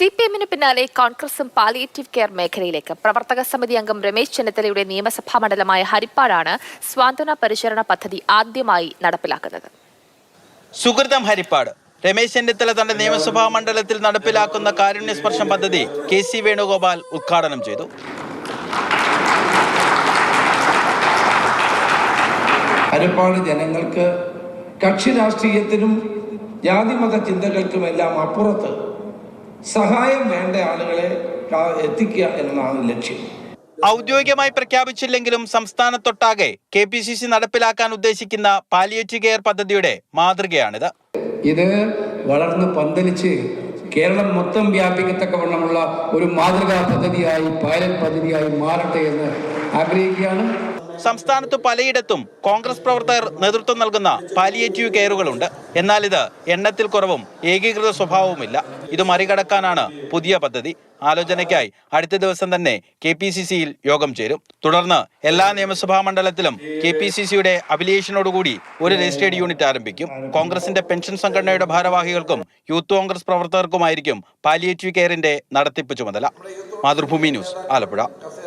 C P എമ്മിന് പിന്നാലെ കോൺഗ്രസും പാലിയേറ്റീവ് കെയർ മേഖലയിലേക്ക്. പ്രവർത്തക സമിതി അംഗം രമേശ് ചെന്നിത്തലയുടെ നിയമസഭാ മണ്ഡലമായ ഹരിപ്പാടാണ് സ്വാന്തന പരിചരണ പദ്ധതി ആദ്യമായി നടപ്പിലാക്കുന്നത്. സുഹൃതം ഹരിപ്പാട് രമേശ് ചെന്നിത്തല തന്റെ നിയമസഭാ മണ്ഡലത്തിൽ നടപ്പിലാക്കുന്ന കാരുണ്യ സ്പർശം പദ്ധതി കെ സി വേണുഗോപാൽ ഉദ്ഘാടനം ചെയ്തു. ഹരിപ്പാട് ജനങ്ങൾക്ക് കക്ഷി രാഷ്ട്രീയത്തിനും ജാതിമത ചിന്തകൾക്കുമെല്ലാം അപ്പുറത്ത് സഹായം വേണ്ട ആളുകളെ എത്തിക്കുക എന്നതാണ് ലക്ഷ്യം. ഔദ്യോഗികമായി പ്രഖ്യാപിച്ചില്ലെങ്കിലും സംസ്ഥാനത്തൊട്ടാകെ കെ പി സി സി നടപ്പിലാക്കാൻ ഉദ്ദേശിക്കുന്ന പാലിയേറ്റീവ് കെയർ പദ്ധതിയുടെ മാതൃകയാണിത്. ഇത് വളർന്ന് പന്തലിച്ച് കേരളം മൊത്തം വ്യാപിക്കത്തക്കവണ്ണമുള്ള ഒരു മാതൃകാ പദ്ധതിയായി പൈലറ്റ് പദ്ധതിയായി മാറട്ടെ എന്ന് ആഗ്രഹിക്കുകയാണ്. സംസ്ഥാനത്ത് പലയിടത്തും കോൺഗ്രസ് പ്രവർത്തകർ നേതൃത്വം നൽകുന്ന പാലിയേറ്റീവ് കെയറുകളുണ്ട് എന്നാൽ ഇത് എണ്ണത്തിൽ കുറവും ഏകീകൃത സ്വഭാവവുമില്ല. ഇത് മറികടക്കാനാണ് പുതിയ പദ്ധതി. ആലോചനയ്ക്കായി അടുത്ത ദിവസം തന്നെ കെ പി സി സിയിൽ യോഗം ചേരും. തുടർന്ന് എല്ലാ നിയമസഭാ മണ്ഡലത്തിലും കെ പി സി സിയുടെ അഫിലിയേഷനോടുകൂടി ഒരു രജിസ്ട്രേഡ് യൂണിറ്റ് ആരംഭിക്കും. കോൺഗ്രസിന്റെ പെൻഷൻ സംഘടനയുടെ ഭാരവാഹികൾക്കും യൂത്ത് കോൺഗ്രസ് പ്രവർത്തകർക്കുമായിരിക്കും പാലിയേറ്റീവ് കെയറിന്റെ നടത്തിപ്പ് ചുമതല. മാതൃഭൂമി ന്യൂസ് ആലപ്പുഴ.